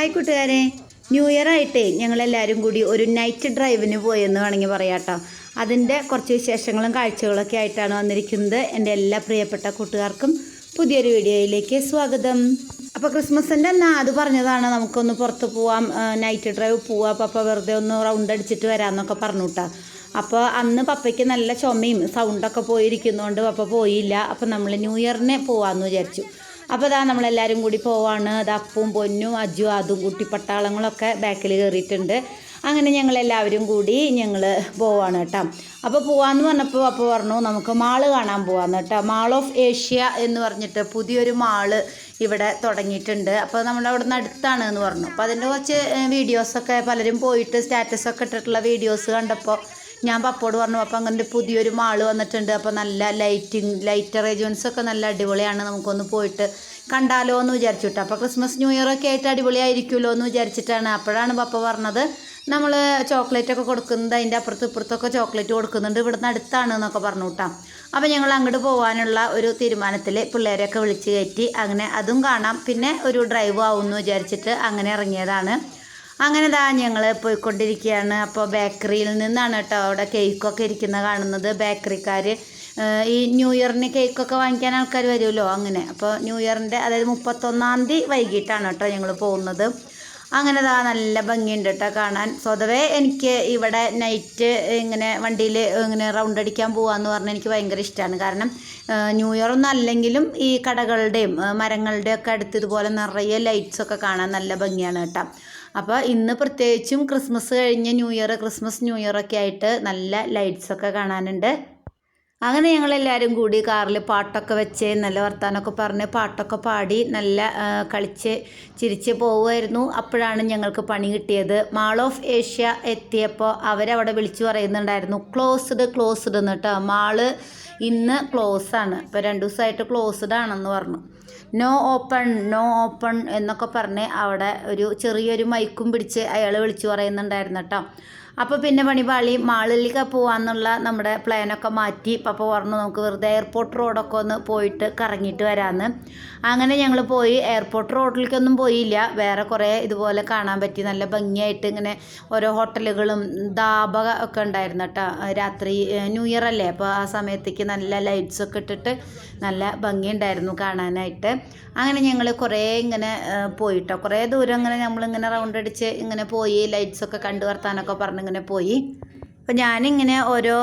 Hi കൂട്ടുകാരെ. New year ആയിട്ടേ ഞങ്ങളെല്ലാവരും കൂടി ഒരു നൈറ്റ് ഡ്രൈവിന് പോയെന്ന് വേണമെങ്കിൽ പറയാം കേട്ടോ അതിന്റെ കുറച്ച് വിശേഷങ്ങളും കാഴ്ചകളൊക്കെ ആയിട്ടാണ് വന്നിരിക്കുന്നത്. എന്റെ എല്ലാ പ്രിയപ്പെട്ട കൂട്ടുകാർക്കും പുതിയൊരു വീഡിയോയിലേക്ക് സ്വാഗതം. അപ്പോൾ ക്രിസ്മസിന്റെ അന്ന് അത് പറഞ്ഞതാണ് നമുക്കൊന്ന് പുറത്ത് പോവാം നൈറ്റ് ഡ്രൈവ് പോവാം പപ്പ വെറുതെ ഒന്ന് റൗണ്ട് അടിച്ചിട്ട് വരാമെന്നൊക്കെ പറഞ്ഞു കേട്ടോ അപ്പോൾ അന്ന് പപ്പയ്ക്ക് നല്ല ചുമയും സൗണ്ടൊക്കെ പോയിരിക്കുന്നതുകൊണ്ട് പപ്പ പോയില്ല. അപ്പോൾ നമ്മൾ ന്യൂ ഇയറിനെ പോവാമെന്ന് വിചാരിച്ചു. അപ്പോൾ ഇതാ നമ്മളെല്ലാവരും കൂടി പോവാണ്. അത് അപ്പും പൊന്നും അജു അതും കുട്ടി പട്ടാളങ്ങളൊക്കെ ബാക്കിൽ കയറിയിട്ടുണ്ട് അങ്ങനെ ഞങ്ങളെല്ലാവരും കൂടി ഞങ്ങൾ പോവാണ് കേട്ടോ. അപ്പോൾ പോവാന്ന് പറഞ്ഞപ്പോൾ അപ്പോൾ പറഞ്ഞു നമുക്ക് മാൾ കാണാൻ പോവാന്ന് കേട്ടോ. മാൾ ഓഫ് ഏഷ്യ എന്ന് പറഞ്ഞിട്ട് പുതിയൊരു മാൾ ഇവിടെ തുടങ്ങിയിട്ടുണ്ട്. അപ്പോൾ നമ്മുടെ അവിടെ നിന്ന് അടുത്താണ് എന്ന് പറഞ്ഞു. അപ്പോൾ അതിന്റെ കുറച്ച് വീഡിയോസൊക്കെ പലരും പോയിട്ട് സ്റ്റാറ്റസൊക്കെ ഇട്ടിട്ടുള്ള വീഡിയോസ് കണ്ടപ്പോൾ ഞാൻ പപ്പോട് പറഞ്ഞു അപ്പം അങ്ങനെ പുതിയൊരു മാൾ വന്നിട്ടുണ്ട്. അപ്പോൾ നല്ല ലൈറ്റിങ് ലൈറ്റ് അറേഞ്ച്മെന്റ്സ് ഒക്കെ നല്ല അടിപൊളിയാണ്. നമുക്കൊന്ന് പോയിട്ട് കണ്ടാലോ എന്ന് വിചാരിച്ചിട്ട്. അപ്പോൾ ക്രിസ്മസ് ന്യൂ ഇയർ ഒക്കെ ആയിട്ട് അടിപൊളിയായിരിക്കുമല്ലോ എന്ന് വിചാരിച്ചിട്ടാണ്. അപ്പോഴാണ് പപ്പ പറഞ്ഞത് നമ്മൾ ചോക്ലേറ്റ് ഒക്കെ കൊടുക്കുന്നത് അതിന്റെ അപ്പുറത്ത് ഇപ്പുറത്തൊക്കെ ചോക്ലേറ്റ് കൊടുക്കുന്നുണ്ട്. ഇവിടുന്ന് അടുത്താണ് എന്നൊക്കെ പറഞ്ഞു കേട്ടോ അപ്പോൾ ഞങ്ങൾ അങ്ങോട്ട് പോകാനുള്ള ഒരു തീരുമാനത്തിൽ പിള്ളേരെയൊക്കെ വിളിച്ച് കയറ്റി. അങ്ങനെ അതും കാണാം. പിന്നെ ഒരു ഡ്രൈവ് ആവും എന്ന് വിചാരിച്ചിട്ട് അങ്ങനെ ഇറങ്ങിയതാണ്. അങ്ങനെ ദാ ഞങ്ങൾ പോയിക്കൊണ്ടിരിക്കുകയാണ് അപ്പോൾ ബേക്കറിയിൽ നിന്നാണ് കേട്ടോ അവിടെ കേക്കൊക്കെ ഇരിക്കുന്ന കാണുന്നത്. ബേക്കറിക്കാർ ഈ ന്യൂ ഇയറിന് കേക്കൊക്കെ വാങ്ങിക്കാൻ ആൾക്കാർ വരുമല്ലോ അങ്ങനെ. അപ്പോൾ ന്യൂ ഇയറിന്റെ അതായത് മുപ്പത്തൊന്നാം തീയതി വൈകിട്ടാണ് കേട്ടോ ഞങ്ങൾ പോകുന്നത്. അങ്ങനെ ദാ നല്ല ഭംഗിയുണ്ട് കേട്ടോ കാണാൻ. സ്വതവേ എനിക്ക് ഇവിടെ നൈറ്റ് ഇങ്ങനെ വണ്ടിയിൽ ഇങ്ങനെ റൗണ്ട് അടിക്കാൻ പോകാമെന്ന് പറഞ്ഞാൽ എനിക്ക് ഭയങ്കര ഇഷ്ടമാണ് കാരണം ന്യൂ ഇയർ ഒന്നും അല്ലെങ്കിലും ഈ കടകളുടെയും മരങ്ങളുടെയും ഒക്കെ അടുത്ത് ഇതുപോലെ നിറയെ ലൈറ്റ്സൊക്കെ കാണാൻ നല്ല ഭംഗിയാണ് കേട്ടോ. അപ്പോൾ ഇന്ന് പ്രത്യേകിച്ചും ക്രിസ്മസ് കഴിഞ്ഞ് new year Christmas new year ഒക്കെ ആയിട്ട് നല്ല ലൈറ്റ്സ് ഒക്കെ കാണാനുണ്ട്. അങ്ങനെ ഞങ്ങളെല്ലാവരും കൂടി കാറിൽ പാട്ടൊക്കെ വെച്ച് നല്ല വർത്താനമൊക്കെ പറഞ്ഞ് പാട്ടൊക്കെ പാടി നല്ല കളിച്ച് ചിരിച്ച് പോവുമായിരുന്നു. അപ്പോഴാണ് ഞങ്ങൾക്ക് പണി കിട്ടിയത്. മാൾ ഓഫ് ഏഷ്യ എത്തിയപ്പോൾ അവരവിടെ വിളിച്ചു പറയുന്നുണ്ടായിരുന്നു ക്ലോസ്ഡ് ക്ലോസ്ഡ് എന്ന് കേട്ടോ മാൾ ഇന്ന് ക്ലോസ് ആണ്. ഇപ്പോൾ രണ്ട് ദിവസമായിട്ട് ക്ലോസ്ഡ് ആണെന്ന് പറഞ്ഞു. നോ ഓപ്പൺ നോ ഓപ്പൺ എന്നൊക്കെ പറഞ്ഞ് അവിടെ ഒരു ചെറിയൊരു മൈക്കും പിടിച്ച് അയാൾ വിളിച്ചു പറയുന്നുണ്ടായിരുന്നു കേട്ടോ. അപ്പോൾ പിന്നെ പണിപാളി മാളിലേക്ക് പോകാമെന്നുള്ള നമ്മുടെ പ്ലാനൊക്കെ മാറ്റി. പപ്പ പറഞ്ഞു നമുക്ക് വെറുതെ എയർപോർട്ട് റോഡൊക്കെ ഒന്ന് പോയിട്ട് കറങ്ങിയിട്ട് വരാമെന്ന് അങ്ങനെ ഞങ്ങൾ പോയി. എയർപോർട്ട് റോഡിലേക്കൊന്നും പോയില്ല. വേറെ കുറേ ഇതുപോലെ കാണാൻ പറ്റി. നല്ല ഭംഗിയായിട്ട് ഇങ്ങനെ ഓരോ ഹോട്ടലുകളും ദാബ ഒക്കെ ഉണ്ടായിരുന്നു കേട്ടോ. രാത്രി ന്യൂ ഇയർ അല്ലേ? അപ്പോൾ ആ സമയത്തേക്ക് നല്ല ലൈറ്റ്സ് ഒക്കെ ഇട്ടിട്ട് നല്ല ഭംഗിയുണ്ടായിരുന്നു കാണാനായിട്ട്. അങ്ങനെ ഞങ്ങൾ കുറേ ഇങ്ങനെ പോയിട്ടോ. കുറേ ദൂരം ഇങ്ങനെ നമ്മളിങ്ങനെ റൗണ്ട് അടിച്ച് ഇങ്ങനെ പോയി ലൈറ്റ്സ് ഒക്കെ കണ്ടു വർത്താനൊക്കെ പറഞ്ഞിങ്ങനെ പോയി. അപ്പോൾ ഞാനിങ്ങനെ ഓരോ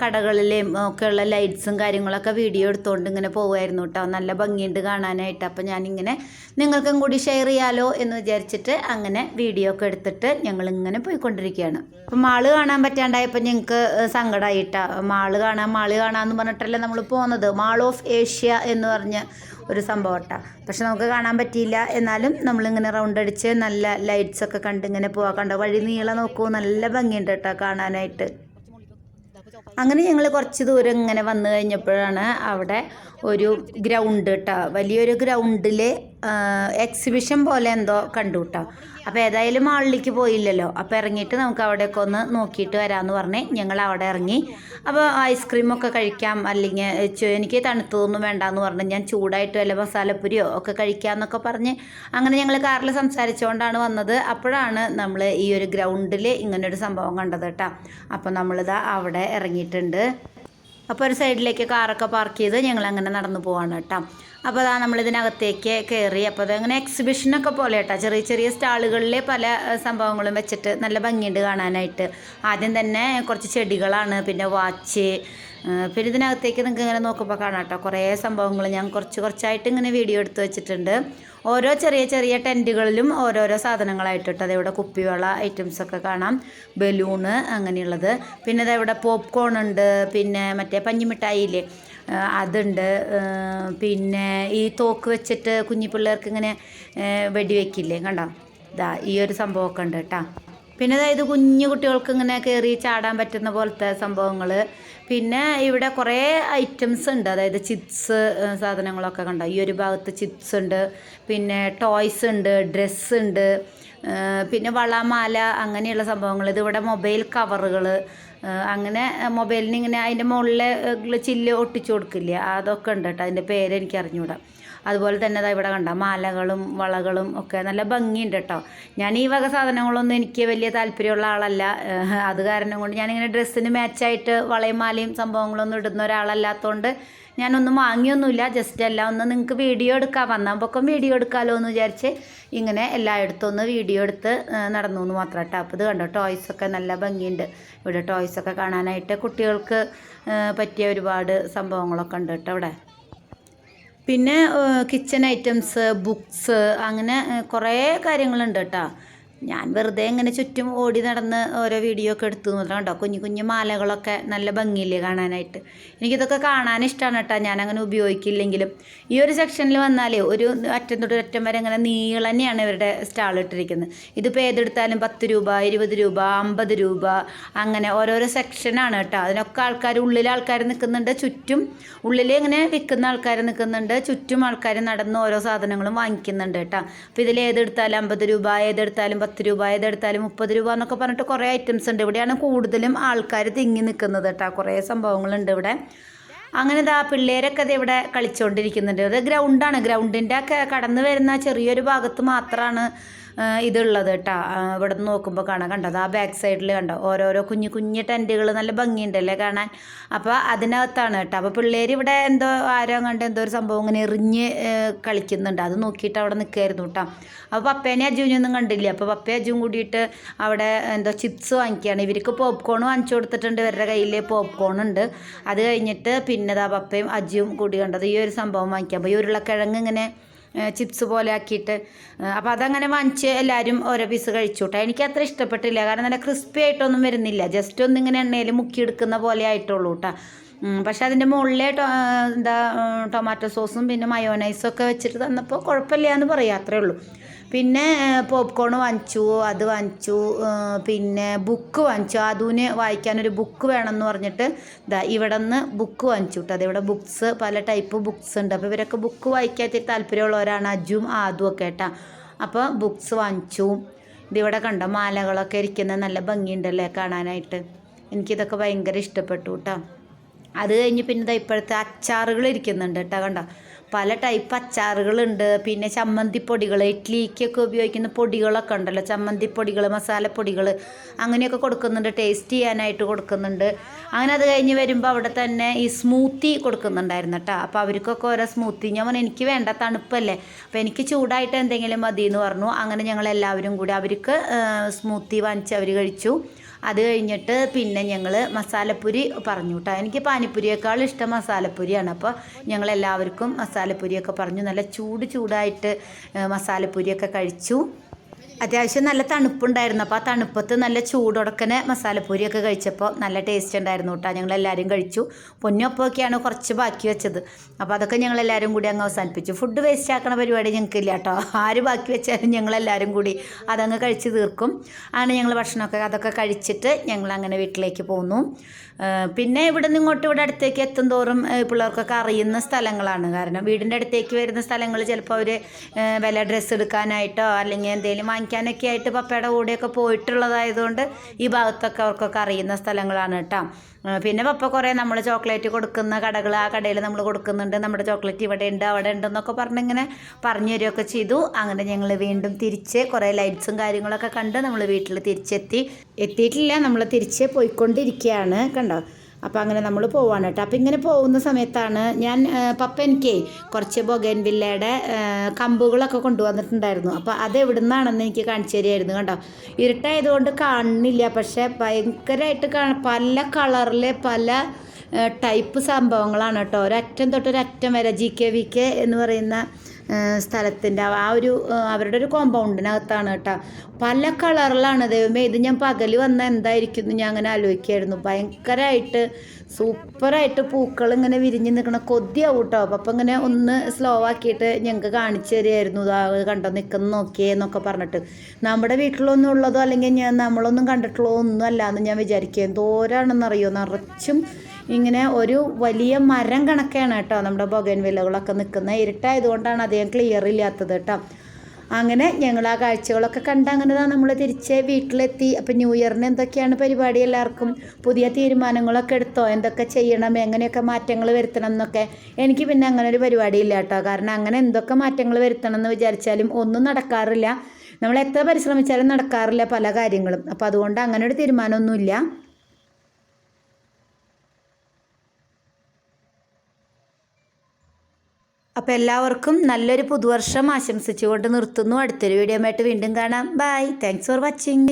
കടകളിലെയും ഒക്കെയുള്ള ലൈറ്റ്സും കാര്യങ്ങളൊക്കെ വീഡിയോ എടുത്തുകൊണ്ട് ഇങ്ങനെ പോകുമായിരുന്നു കേട്ടോ നല്ല ഭംഗിയുണ്ട് കാണാനായിട്ട്. അപ്പോൾ ഞാനിങ്ങനെ നിങ്ങൾക്കും കൂടി ഷെയർ ചെയ്യാലോ എന്ന് വിചാരിച്ചിട്ട് അങ്ങനെ വീഡിയോ ഒക്കെ എടുത്തിട്ട് ഞങ്ങളിങ്ങനെ പോയിക്കൊണ്ടിരിക്കുകയാണ് അപ്പോൾ മാൾ കാണാൻ പറ്റാണ്ടായപ്പോൾ ഞങ്ങൾക്ക് സങ്കടമായിട്ടാണ് മാൾ കാണാൻ മാൾ കാണാമെന്ന് പറഞ്ഞിട്ടല്ലേ നമ്മൾ പോകുന്നത് മാൾ ഓഫ് ഏഷ്യ എന്ന് പറഞ്ഞ ഒരു സംഭവം കേട്ടോ പക്ഷെ നമുക്ക് കാണാൻ പറ്റിയില്ല. എന്നാലും നമ്മളിങ്ങനെ റൗണ്ട് അടിച്ച് നല്ല ലൈറ്റ്സ് ഒക്കെ കണ്ട് ഇങ്ങനെ പോവാ. കണ്ടോ? വഴി നീളം നോക്കൂ. നല്ല ഭംഗിയുണ്ട് കേട്ടോ കാണാനായിട്ട്. അങ്ങനെ ഞങ്ങൾ കുറച്ച് ദൂരം ഇങ്ങനെ വന്നു കഴിഞ്ഞപ്പോഴാണ് അവിടെ ഒരു ഗ്രൗണ്ട് കേട്ടോ വലിയൊരു ഗ്രൗണ്ടിൽ എക്സിബിഷൻ പോലെ എന്തോ കണ്ടു കേട്ടോ അപ്പോൾ ഏതായാലും മാളിലേക്ക് പോയില്ലല്ലോ. അപ്പോൾ ഇറങ്ങിയിട്ട് നമുക്ക് അവിടെയൊക്കെ ഒന്ന് നോക്കിയിട്ട് വരാമെന്ന് പറഞ്ഞ് ഞങ്ങൾ അവിടെ ഇറങ്ങി. അപ്പോൾ ഐസ്ക്രീമൊക്കെ കഴിക്കാം അല്ലെങ്കിൽ എനിക്ക് തണുത്തതൊന്നും വേണ്ടാന്ന് പറഞ്ഞ് ഞാൻ ചൂടായിട്ട് വല്ല മസാലപ്പുരിയോ ഒക്കെ കഴിക്കാമെന്നൊക്കെ പറഞ്ഞ് അങ്ങനെ ഞങ്ങൾ കാറിൽ സംസാരിച്ചുകൊണ്ടാണ് വന്നത്. അപ്പോഴാണ് നമ്മൾ ഈ ഒരു ഗ്രൗണ്ടിൽ ഇങ്ങനൊരു സംഭവം കണ്ടത് കേട്ടോ. അപ്പോൾ നമ്മളിതാ അവിടെ ഇറങ്ങിയിട്ടുണ്ട്. അപ്പോൾ ഒരു സൈഡിലേക്ക് കാറൊക്കെ പാർക്ക് ചെയ്ത് ഞങ്ങൾ അങ്ങനെ നടന്നു പോവാണ് കേട്ടോ. അപ്പോൾ അതാ നമ്മളിതിനകത്തേക്ക് കയറി അപ്പോൾ അതങ്ങനെ എക്സിബിഷനൊക്കെ പോലെ കേട്ടോ ചെറിയ ചെറിയ സ്റ്റാളുകളിൽ പല സംഭവങ്ങളും വെച്ചിട്ട് നല്ല ഭംഗിയുണ്ട് കാണാനായിട്ട്. ആദ്യം തന്നെ കുറച്ച് ചെടികളാണ്. പിന്നെ വാച്ച് പിന്നെ ഇതിനകത്തേക്ക് നിങ്ങൾക്ക് ഇങ്ങനെ നോക്കുമ്പോൾ കാണാം കേട്ടോ കുറേ സംഭവങ്ങൾ ഞാൻ കുറച്ച് കുറച്ചായിട്ട് ഇങ്ങനെ വീഡിയോ എടുത്ത് വെച്ചിട്ടുണ്ട്. ഓരോ ചെറിയ ചെറിയ ടെന്റുകളിലും ഓരോരോ സാധനങ്ങളായിട്ടിട്ട് അതവിടെ കുപ്പിവെള്ള ഐറ്റംസൊക്കെ കാണാം. ബലൂണ് അങ്ങനെയുള്ളത്. പിന്നെ അതവിടെ പോപ്കോൺ ഉണ്ട്. പിന്നെ മറ്റേ പഞ്ഞിമിഠായില്ലേ അതുണ്ട്. പിന്നെ ഈ തോക്ക് വെച്ചിട്ട് കുഞ്ഞു പിള്ളേർക്ക് ഇങ്ങനെ വെടിവെക്കില്ലേ കണ്ടോ? ഇതാ ഈ ഒരു സംഭവമൊക്കെ ഉണ്ട് കേട്ടോ. പിന്നെ അതായത് കുഞ്ഞു കുട്ടികൾക്ക് ഇങ്ങനെ കയറി ചാടാൻ പറ്റുന്ന പോലത്തെ സംഭവങ്ങൾ പിന്നെ ഇവിടെ കുറേ ഐറ്റംസ് ഉണ്ട്. അതായത് ചിപ്സ് സാധനങ്ങളൊക്കെ കണ്ടോ? ഈ ഒരു ഭാഗത്ത് ചിപ്സ് ഉണ്ട്. പിന്നെ ടോയ്സ് ഉണ്ട് ഡ്രസ്സ് ഉണ്ട്. പിന്നെ വളമാല അങ്ങനെയുള്ള സംഭവങ്ങൾ ഇതിവിടെ മൊബൈൽ കവറുകൾ അങ്ങനെ മൊബൈലിന് ഇങ്ങനെ അതിന്റെ മുകളിലെ ചില്ല് ഒട്ടിച്ചു കൊടുക്കില്ല? അതൊക്കെ ഉണ്ട് കേട്ടോ. അതിന്റെ പേര് എനിക്ക് അറിഞ്ഞുകൂടാ അതുപോലെ തന്നെ അതാ ഇവിടെ കണ്ട മാലകളും വളകളും ഒക്കെ നല്ല ഭംഗിയുണ്ട് കേട്ടോ. ഞാൻ ഈ വക സാധനങ്ങളൊന്നും എനിക്ക് വലിയ താല്പര്യമുള്ള ആളല്ല. അത് കാരണം കൊണ്ട് ഞാനിങ്ങനെ ഡ്രസ്സിന് മാച്ചായിട്ട് വളയും മാലയും സംഭവങ്ങളൊന്നും ഇടുന്ന ഒരാളല്ലാത്തതുകൊണ്ട് ഞാനൊന്നും വാങ്ങിയൊന്നുമില്ല. ജസ്റ്റ് എല്ലാം ഒന്ന് നിങ്ങൾക്ക് വീഡിയോ എടുക്കാം. വന്നാൽ പൊക്കം വീഡിയോ എടുക്കാമല്ലോ എന്ന് വിചാരിച്ച് ഇങ്ങനെ എല്ലായിടത്തും ഒന്ന് വീഡിയോ എടുത്ത് നടന്നു എന്ന് മാത്രം കേട്ടോ. അപ്പോൾ ഇത് കണ്ടോ ടോയ്സൊക്കെ നല്ല ഭംഗിയുണ്ട്. ഇവിടെ ടോയ്സൊക്കെ കാണാനായിട്ട് കുട്ടികൾക്ക് പറ്റിയ ഒരുപാട് സംഭവങ്ങളൊക്കെ ഉണ്ട് കേട്ടോ ഇവിടെ. പിന്നെ കിച്ചൺ ഐറ്റംസ് ബുക്സ് അങ്ങനെ കുറേ കാര്യങ്ങളുണ്ട് കേട്ടോ ഞാൻ വെറുതെ ഇങ്ങനെ ചുറ്റും ഓടി നടന്ന് ഓരോ വീഡിയോ ഒക്കെ എടുത്തു മാത്രം കണ്ടോ? കുഞ്ഞു കുഞ്ഞു മാലകളൊക്കെ നല്ല ഭംഗിയില്ലേ കാണാനായിട്ട്. എനിക്കിതൊക്കെ കാണാൻ ഇഷ്ടമാണ് കേട്ടോ. ഞാൻ അങ്ങനെ ഉപയോഗിക്കില്ലെങ്കിലും. ഈ ഒരു സെക്ഷനിൽ വന്നാലേ ഒരു അറ്റം തൊട്ട് അറ്റം വരെ ഇങ്ങനെ നീളം തന്നെയാണ് ഇവരുടെ സ്റ്റാൾ ഇട്ടിരിക്കുന്നത്. ഇതിപ്പോൾ ഏതെടുത്താലും പത്ത് രൂപ ഇരുപത് രൂപ അമ്പത് രൂപ അങ്ങനെ ഓരോരോ സെക്ഷനാണ് കേട്ടോ. അതിനൊക്കെ ആൾക്കാർ ഉള്ളിൽ ആൾക്കാർ നിൽക്കുന്നുണ്ട് ചുറ്റും ഉള്ളിൽ ഇങ്ങനെ വിൽക്കുന്ന ആൾക്കാർ നിൽക്കുന്നുണ്ട് ചുറ്റും ആൾക്കാർ നടന്ന് ഓരോ സാധനങ്ങളും വാങ്ങിക്കുന്നുണ്ട് കേട്ടോ. അപ്പോൾ ഇതിൽ ഏതെടുത്താലും അമ്പത് രൂപ ഏതെടുത്താലും പത്ത് രൂപ ഏതെടുത്താലും മുപ്പത് രൂപ എന്നൊക്കെ പറഞ്ഞിട്ട് കുറേ ഐറ്റംസ് ഉണ്ട്. ഇവിടെയാണ് കൂടുതലും ആൾക്കാർ തിങ്ങി നിൽക്കുന്നത് കേട്ടോ കുറേ സംഭവങ്ങളുണ്ട് ഇവിടെ. അങ്ങനെ ഇതാ പിള്ളേരൊക്കെ അത് ഇവിടെ കളിച്ചുകൊണ്ടിരിക്കുന്നുണ്ട് അത് ഗ്രൗണ്ടാണ് ഗ്രൗണ്ടിന്റെ കടന്നു വരുന്ന ചെറിയൊരു ഭാഗത്ത് മാത്രമാണ് ഇതുള്ളത് കേട്ടോ ഇവിടെ നിന്ന് നോക്കുമ്പോൾ കാണാം. കണ്ടത് ആ ബാക്ക് സൈഡിൽ കണ്ടോ? ഓരോരോ കുഞ്ഞു കുഞ്ഞു ടെന്റുകൾ നല്ല ഭംഗിയുണ്ടല്ലേ കാണാൻ? അപ്പോൾ അതിനകത്താണ് കേട്ടോ അപ്പോൾ പിള്ളേർ ഇവിടെ എന്തോ ആരോ കണ്ട് എന്തോ ഒരു സംഭവം ഇങ്ങനെ എറിഞ്ഞ് കളിക്കുന്നുണ്ട്. അത് നോക്കിയിട്ട് അവിടെ നിൽക്കുകയായിരുന്നു കേട്ടോ അപ്പോൾ പപ്പേനെ അജുവിനെ ഒന്നും കണ്ടില്ല? അപ്പോൾ പപ്പയും അജുവും കൂടിയിട്ട് അവിടെ എന്തോ ചിപ്സ് വാങ്ങിക്കുകയാണ് ഇവർക്ക് പോപ്കോൺ വാങ്ങിച്ചു കൊടുത്തിട്ടുണ്ട്. ഇവരുടെ കയ്യിൽ പോപ്കോൺ ഉണ്ട്. അത് കഴിഞ്ഞിട്ട് പിന്നെ ദാ പപ്പയും അജുവും കൂടി കണ്ടത് ഈ ഒരു സംഭവം വാങ്ങിക്കാം അപ്പോൾ ഈ ഉരുളക്കിഴങ്ങ് ഇങ്ങനെ ചിപ്സ് പോലെ ആക്കിയിട്ട്. അപ്പോൾ അതങ്ങനെ വാങ്ങിച്ച് എല്ലാവരും ഓരോ പീസ് കഴിച്ചു കേട്ടോ എനിക്ക് അത്ര ഇഷ്ടപ്പെട്ടില്ല. കാരണം നല്ല ക്രിസ്പി ആയിട്ടൊന്നും വരുന്നില്ല. ജസ്റ്റ് ഒന്നിങ്ങനെ എണ്ണയിൽ മുക്കിയെടുക്കുന്ന പോലെ ആയിട്ടുള്ളൂ കേട്ടോ പക്ഷെ അതിന്റെ മുകളിലെ എന്താ ടൊമാറ്റോ സോസും പിന്നെ മയോനൈസും ഒക്കെ വെച്ചിട്ട് തന്നപ്പോൾ കുഴപ്പമില്ല എന്ന് പറയാം. അത്രേ ഉള്ളൂ. പിന്നെ പോപ്കോൺ വാങ്ങിച്ചു അത് വാങ്ങിച്ചു പിന്നെ ബുക്ക് വാങ്ങിച്ചു. അതുവിന് വായിക്കാനൊരു ബുക്ക് വേണമെന്ന് പറഞ്ഞിട്ട് ഇതാ ഇവിടെ നിന്ന് ബുക്ക് വാങ്ങിച്ചു കേട്ടോ ഇവിടെ ബുക്ക്സ് പല ടൈപ്പ് ബുക്ക്സ് ഉണ്ട്. അപ്പോൾ ഇവരൊക്കെ ബുക്ക് വായിക്കാത്ത താല്പര്യമുള്ളവരാണ് അജും ആദും ഒക്കെ കേട്ടോ അപ്പോൾ ബുക്ക്സ് വാങ്ങിച്ചു. ഇതിവിടെ കണ്ടോ മാലകളൊക്കെ ഇരിക്കുന്നത് നല്ല ഭംഗിയുണ്ടല്ലേ കാണാനായിട്ട്. എനിക്കിതൊക്കെ ഭയങ്കര ഇഷ്ടപ്പെട്ടു കേട്ടോ അത് കഴിഞ്ഞ് പിന്നെ ഇപ്പോഴത്തെ അച്ചാറുകൾ ഇരിക്കുന്നുണ്ട് കേട്ടോ കണ്ടോ? പല ടൈപ്പ് അച്ചാറുകളുണ്ട്. പിന്നെ ചമ്മന്തിപ്പൊടികൾ ഇഡ്ലിക്കൊക്കെ ഉപയോഗിക്കുന്ന പൊടികളൊക്കെ ഉണ്ടല്ലോ. ചമ്മന്തിപ്പൊടികൾ മസാലപ്പൊടികൾ അങ്ങനെയൊക്കെ കൊടുക്കുന്നുണ്ട്. ടേസ്റ്റ് ചെയ്യാനായിട്ട് കൊടുക്കുന്നുണ്ട്. അങ്ങനെ അത് കഴിഞ്ഞ് വരുമ്പോൾ അവിടെ തന്നെ ഈ സ്മൂത്തി കൊടുക്കുന്നുണ്ടായിരുന്നു കേട്ടോ അപ്പോൾ അവർക്കൊക്കെ ഓരോ സ്മൂത്തി ഞാൻ പറഞ്ഞു എനിക്ക് വേണ്ട തണുപ്പല്ലേ. അപ്പോൾ എനിക്ക് ചൂടായിട്ട് എന്തെങ്കിലും മതി എന്ന് പറഞ്ഞു. അങ്ങനെ ഞങ്ങൾ എല്ലാവരും കൂടി അവർക്ക് സ്മൂത്തി വാങ്ങിച്ച് അവർ കഴിച്ചു. അത് കഴിഞ്ഞിട്ട് പിന്നെ ഞങ്ങൾ മസാലപ്പൊരി പറഞ്ഞു കേട്ടോ എനിക്ക് പാനിപ്പൊരിയേക്കാൾ ഇഷ്ടം മസാലപ്പൊരിയാണ്. അപ്പോൾ ഞങ്ങൾ എല്ലാവർക്കും മസാലപ്പൊരിയൊക്കെ പറഞ്ഞു. നല്ല ചൂട് ചൂടായിട്ട് മസാലപ്പൊരിയൊക്കെ കഴിച്ചു. അത്യാവശ്യം നല്ല തണുപ്പുണ്ടായിരുന്നു. അപ്പോൾ ആ തണുപ്പത്ത് നല്ല ചൂടുടക്കനെ മസാലപ്പൂരിയൊക്കെ കഴിച്ചപ്പോൾ നല്ല ടേസ്റ്റ് ഉണ്ടായിരുന്നു കേട്ടോ ഞങ്ങൾ എല്ലാവരും കഴിച്ചു പൊന്നൊപ്പമൊക്കെയാണ് കുറച്ച് ബാക്കി വെച്ചത്. അപ്പോൾ അതൊക്കെ ഞങ്ങൾ എല്ലാവരും കൂടി അങ്ങ് അവസാനിപ്പിച്ചു. ഫുഡ് വേസ്റ്റ് ആക്കണ പരിപാടി ഞങ്ങൾക്ക് ഇല്ല കേട്ടോ ആര് ബാക്കി വെച്ചാലും ഞങ്ങൾ എല്ലാവരും കൂടി അതങ്ങ് കഴിച്ച് തീർക്കും. അങ്ങനെ ഞങ്ങൾ ഭക്ഷണമൊക്കെ അതൊക്കെ കഴിച്ചിട്ട് ഞങ്ങൾ അങ്ങനെ വീട്ടിലേക്ക് പോന്നു. പിന്നെ ഇവിടെ നിന്ന് ഇങ്ങോട്ട് ഇവിടെ അടുത്തേക്ക് എത്തും തോറും പിള്ളേർക്കൊക്കെ അറിയുന്ന സ്ഥലങ്ങളാണ്. കാരണം വീടിന്റെ അടുത്തേക്ക് വരുന്ന സ്ഥലങ്ങൾ ചിലപ്പോൾ അവർ വില ഡ്രസ്സ് എടുക്കാനായിട്ടോ അല്ലെങ്കിൽ എന്തെങ്കിലും വാങ്ങിക്കാനൊക്കെ ആയിട്ട് പപ്പയുടെ കൂടെയൊക്കെ പോയിട്ടുള്ളതായതുകൊണ്ട് ഈ ഭാഗത്തൊക്കെ അവർക്കൊക്കെ അറിയുന്ന സ്ഥലങ്ങളാണ് കേട്ടോ പിന്നെ പപ്പ കുറേ നമ്മൾ ചോക്ലേറ്റ് കൊടുക്കുന്ന കടകൾ ആ കടയിൽ നമ്മൾ കൊടുക്കുന്നുണ്ട്. നമ്മുടെ ചോക്ലേറ്റ് ഇവിടെ ഉണ്ട് അവിടെ ഉണ്ടെന്നൊക്കെ പറഞ്ഞിങ്ങനെ പറഞ്ഞു തരികയൊക്കെ ചെയ്തു. അങ്ങനെ ഞങ്ങൾ വീണ്ടും തിരിച്ച് കുറേ ലൈറ്റ്സും കാര്യങ്ങളൊക്കെ കണ്ട് നമ്മൾ വീട്ടിൽ തിരിച്ചെത്തി. എത്തിയിട്ടില്ല നമ്മൾ തിരിച്ച് പോയിക്കൊണ്ടിരിക്കുകയാണ് കണ്ടോ? അപ്പോൾ അങ്ങനെ നമ്മൾ പോവാണ് കേട്ടോ അപ്പോൾ ഇങ്ങനെ പോകുന്ന സമയത്താണ് ഞാൻ പപ്പ എനിക്ക് കുറച്ച് ബൊഗൻവില്ലയുടെ കമ്പുകളൊക്കെ കൊണ്ടുവന്നിട്ടുണ്ടായിരുന്നു. അപ്പോൾ അത് എവിടെ നിന്നാണെന്ന് എനിക്ക് കാണിച്ചു തരികയായിരുന്നു കണ്ടോ? ഇരുട്ടായതുകൊണ്ട് കാണുന്നില്ല പക്ഷേ ഭയങ്കരമായിട്ട് പല കളറിലെ പല ടൈപ്പ് സംഭവങ്ങളാണ് കേട്ടോ ഒരറ്റം തൊട്ട് ഒരറ്റം വരെ ജി കെ വി കെ എന്ന് പറയുന്ന സ്ഥലത്തിന്റെ ആ ഒരു അവരുടെ ഒരു കോമ്പൗണ്ടിനകത്താണ് കേട്ടോ. പല കളറിലാണ് ദൈവമേ ഇത് ഞാൻ പകൽ വന്നാൽ എന്തായിരിക്കും എന്ന് ഞാൻ അങ്ങനെ ആലോചിക്കായിരുന്നു. ഭയങ്കരമായിട്ട് സൂപ്പറായിട്ട് പൂക്കൾ ഇങ്ങനെ വിരിഞ്ഞ് നിൽക്കണ കൊതിയാവും കേട്ടോ. അപ്പം ഇങ്ങനെ ഒന്ന് സ്ലോ ആക്കിയിട്ട് ഞങ്ങൾക്ക് കാണിച്ചു തരികയായിരുന്നു കണ്ടോ നിൽക്കുന്ന നോക്കിയേ എന്നൊക്കെ പറഞ്ഞിട്ട്. നമ്മുടെ വീട്ടിലൊന്നും ഉള്ളതോ അല്ലെങ്കിൽ ഞാൻ നമ്മളൊന്നും കണ്ടിട്ടുള്ളതോ ഒന്നും അല്ല എന്ന് ഞാൻ വിചാരിക്കുക എന്തോരാണെന്നറിയോ? നിറച്ചും ഇങ്ങനെ ഒരു വലിയ മരം കണക്കാണ് കേട്ടോ നമ്മുടെ ബൊഗൻവില്ലകളൊക്കെ നിൽക്കുന്നത്. ഇരുട്ടായതുകൊണ്ടാണ് അധികം ക്ലിയർ ഇല്ലാത്തത് കേട്ടോ. അങ്ങനെ ഞങ്ങൾ ആ കാഴ്ചകളൊക്കെ കണ്ട് അങ്ങനെ നമ്മൾ തിരിച്ച് വീട്ടിലെത്തി. അപ്പം ന്യൂ ഇയറിന് എന്തൊക്കെയാണ് പരിപാടി എല്ലാവർക്കും? പുതിയ തീരുമാനങ്ങളൊക്കെ എടുത്തോ? എന്തൊക്കെ ചെയ്യണം? എങ്ങനെയൊക്കെ മാറ്റങ്ങൾ വരുത്തണം എന്നൊക്കെ. എനിക്ക് പിന്നെ അങ്ങനെ ഒരു പരിപാടി ഇല്ല കേട്ടോ. കാരണം അങ്ങനെ എന്തൊക്കെ മാറ്റങ്ങൾ വരുത്തണം എന്ന് വിചാരിച്ചാലും ഒന്നും നടക്കാറില്ല. നമ്മൾ എത്ര പരിശ്രമിച്ചാലും നടക്കാറില്ല പല കാര്യങ്ങളും. അപ്പോൾ അതുകൊണ്ട് അങ്ങനെ ഒരു തീരുമാനമൊന്നുമില്ല. അപ്പോൾ എല്ലാവർക്കും നല്ലൊരു പുതുവർഷം ആശംസിച്ചുകൊണ്ട് നിർത്തുന്നു. അടുത്തൊരു വീഡിയോ ആയിട്ട് വീണ്ടും കാണാം. Bye thanks for watching